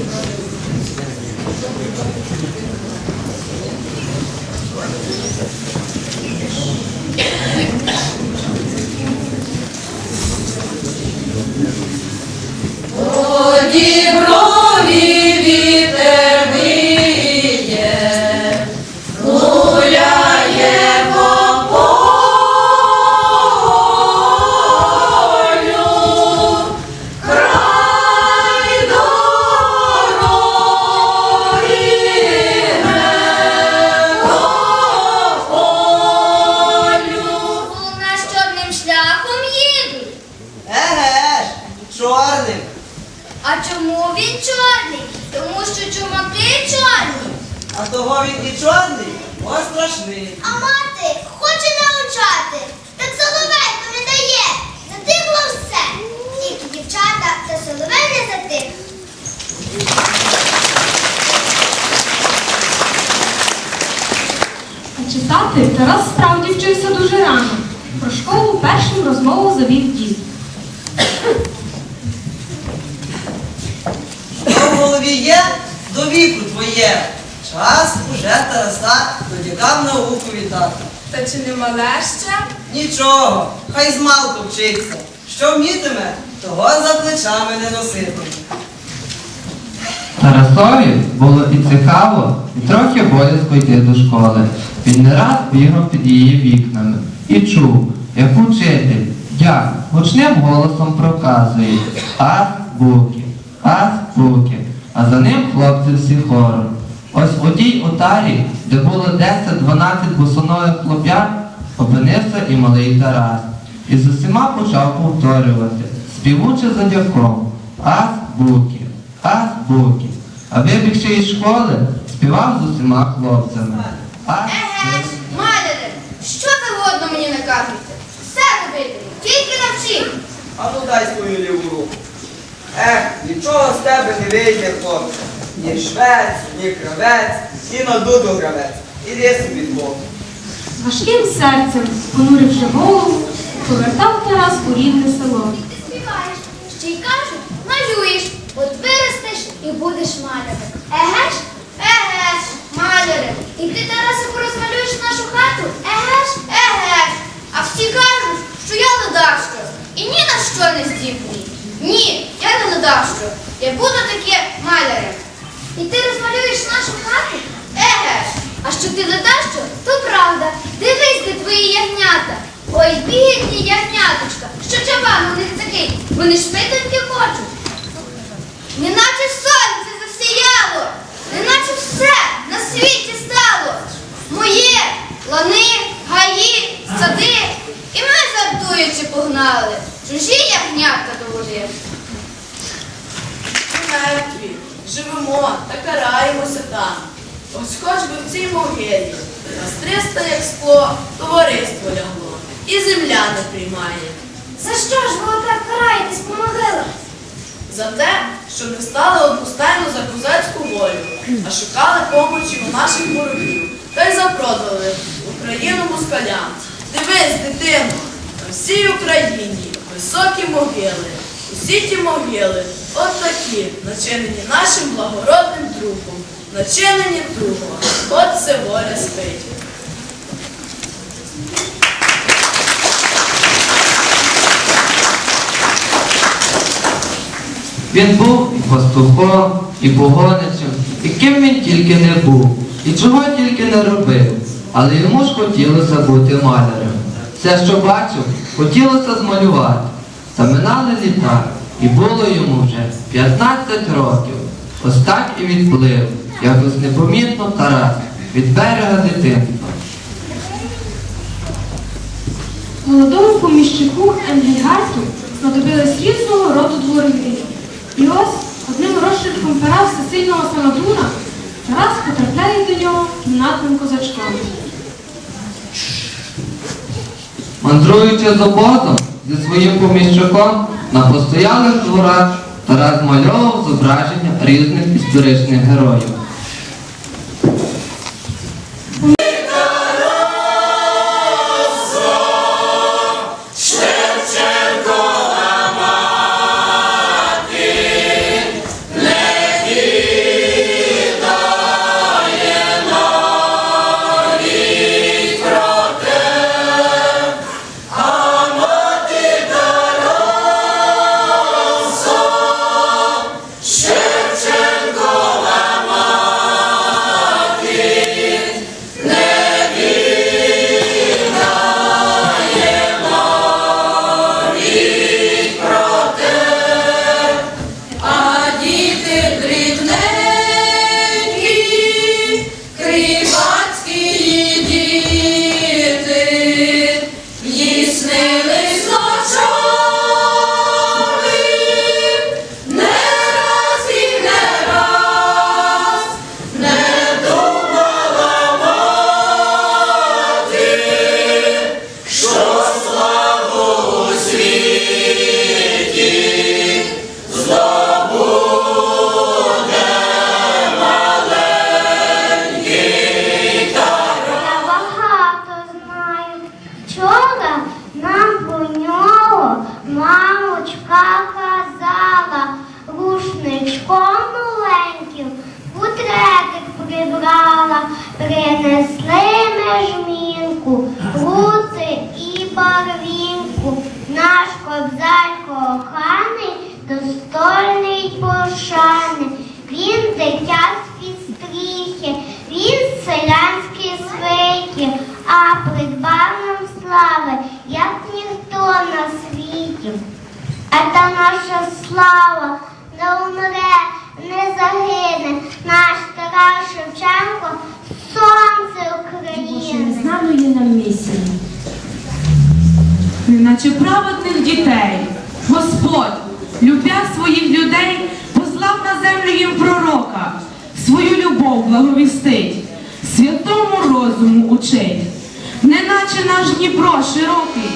У читати Тарас справді вчився дуже рано. Про школу першим розмову завів дід. Що в голові є, до віку твоє. Час уже Тараса до дікам науку вітати. Та чи не мале ще? Нічого, хай змалку вчиться. Що вмітиме, того за плечами не носитиме. Тарасові було і цікаво, і трохи боязко йти до школи. Він не раз бігав під її вікнами і чув, як учитель, як гучним голосом проказує азбуки, азбуки, а за ним хлопці всі хором. Ось у тій отарі, де було 10-12 босоногих хлоп'ят, опинився і малий Тарас. І з усіма почав повторювати, співучи за дяком, азбуки, азбуки. А вибігши із школи, співав з усіма хлопцями. Еге ж, маляре, що завгодно мені наказуєте. Все робитиму, тільки навчіть. А ну дай свою ліву руку. Ех, нічого з тебе не вийде, хлопче. Ні швець, ні кравець, ні на дуду гравець. Іди собі Бог. Важким серцем, понуривши голову, повертав Тарас у рідне село. Ти співаєш, ще й кажуть, малюєш, от виростеш і будеш малярем. Еге ж? Еге. І ти, Тарасику, розмалюєш нашу хату? Еге ж? Еге ж. А всі кажуть, що я ледавщо і ні на що не здібний. Ні, я не ледавщо. Я буду таке малярем. І ти розмалюєш нашу хату? Еге ж. А що ти ледащо, то правда. Дивись, де твої ягнята. Ой, бідні ягняточка, що чабан у них такий, вони питаньки хочуть. Неначе сонце засіяло, все на світі стало. Моє лани, гаї, сади, і ми зартуючи погнали. Чужі ягнятка до води. Мертві, живемо та караємося там. Ось хоч би в цій могилі, нас триста як скло, товариство лягло, і земля не приймає. За що ж ви отак караєтесь по могилах? За те, що не стали одностайно за козацьку волю, а шукали помочі у наших ворогів, та й запродали Україну москалям. Дивись, дитино, на всій Україні високі могили, усі ті могили, от такі, начинені нашим благородним трупом, начинені трупом, от це воля спить. Він був і пастухом, і погоничем, і ким він тільки не був, і чого тільки не робив. Але йому ж хотілося бути малярем. Все, що бачив, хотілося змалювати. Та минали літа, і було йому вже 15 років. Ось так і відплив, якось непомітно Тарас від берега дитинства. Молодому поміщику Енгельгарту знадобились різного роду дворові. І ось одним розчерком пера всесильного самодуна Тарас потрапляє до нього кімнатним козачком. Мандруючи з обозом зі своїм поміщиком на постоялих дворах, Тарас змальовував зображення різних історичних героїв. Неначе праведних дітей, Господь, любя своїх людей, послав на землю їм пророка, свою любов благовістить, святому розуму учить, неначе наш Дніпро широкий.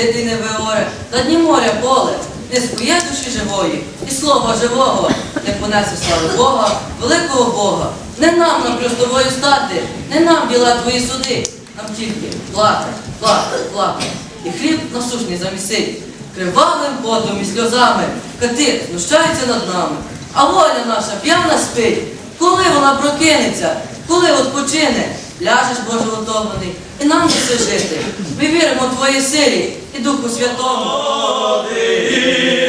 І не сиди, і не виоре, на моря поле, не споє душі живої, і слова живого, не понесе слави Бога, великого Бога. Не нам на тобою стати, не нам діла твої суди, нам тільки плакать, плакать, плакать, і хліб насушний замісить. Кривавим потом і сльозами кати знущаються над нами, а воля наша п'яна спить. Коли вона прокинеться, коли відпочине, ляжеш Боже готований, і нам все жити. Ми віримо в Твоїй силі і Духу Святому.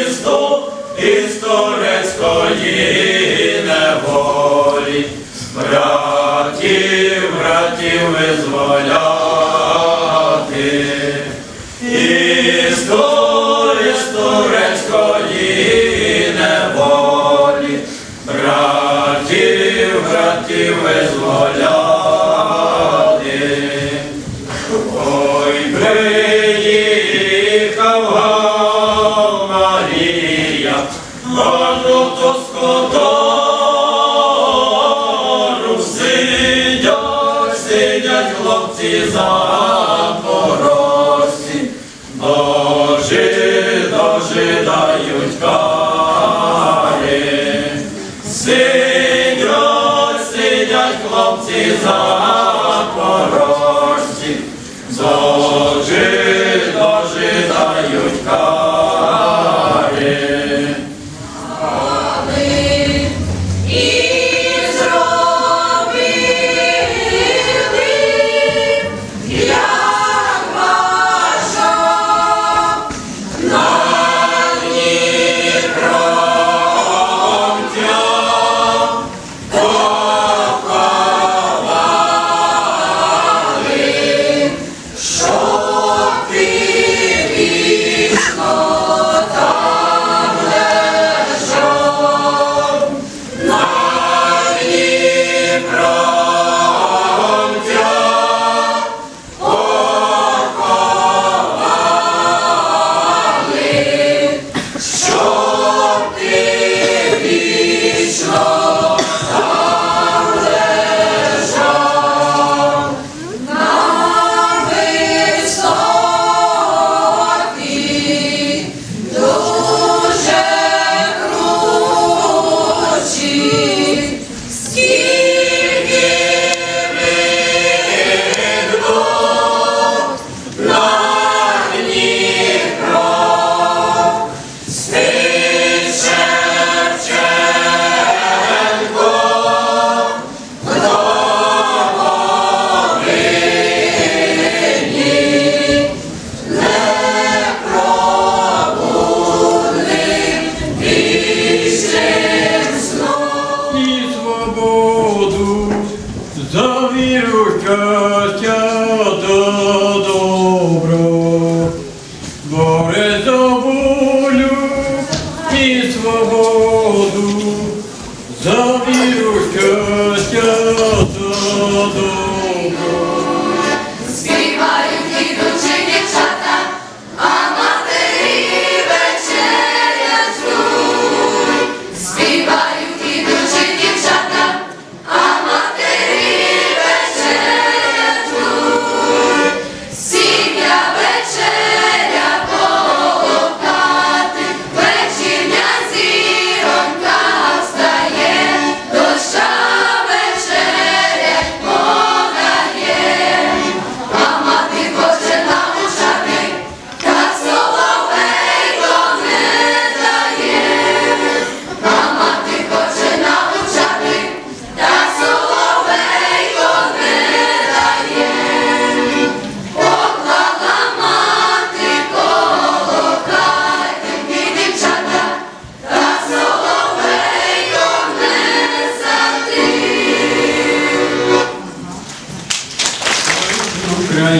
Істо, із турецької неволі, братів, братів визволяти.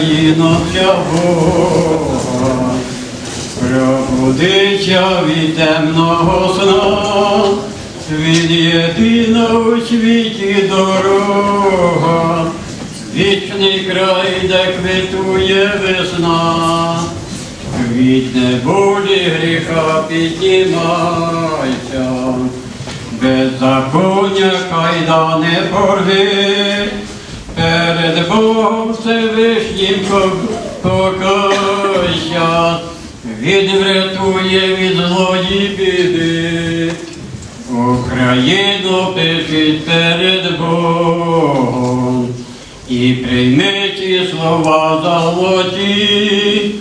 Україно для Бога, пробудиться від темного сна, він єдина у світі дорога, вічний край, де квітує весна, квітне болі гріха піднімайся, беззаконня кайдани порви, перед Богом Всевишнім покайся, Він від злої біди. Україну пишіть перед Богом і прийми ті слова золоті,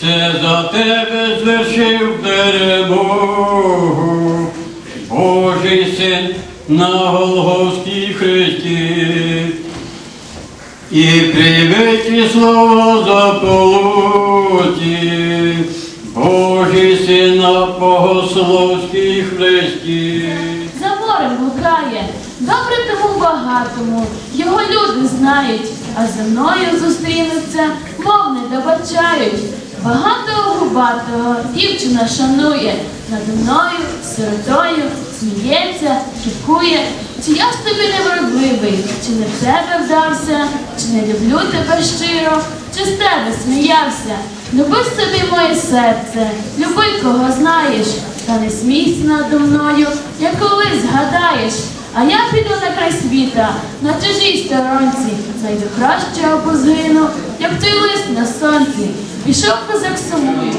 це за тебе звершив перемогу, Божий син на Голгофській хресті. І прийми ті слова заполуті, Божий син на Богословській хресті. За морем гукає, добре тому багатому, його люди знають, а зі мною зустрінуться, мов не добачають. Багатого губатого дівчина шанує, над мною, сиротою, сміється, шуткує. Чи я ж тобі не вродливий, чи не в тебе вдався, чи не люблю тебе щиро, чи з тебе сміявся? Люби собі моє серце, люби кого знаєш, та не смійся надо мною, як колись згадаєш. А я піду на край світа, на чужій сторонці, зайду краще або згину, як той лист на сонці. Пішов козак сумує.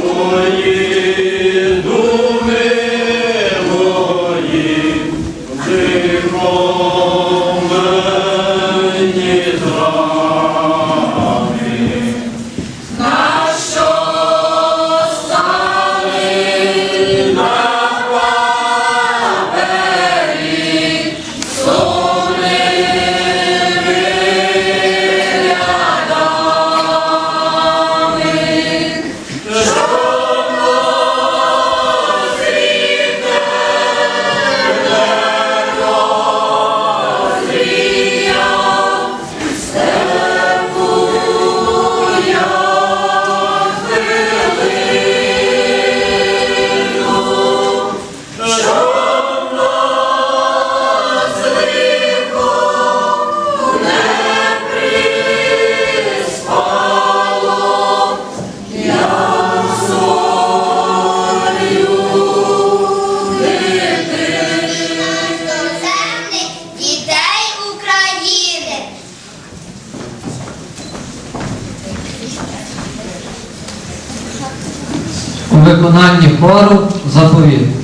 Хору заповіт.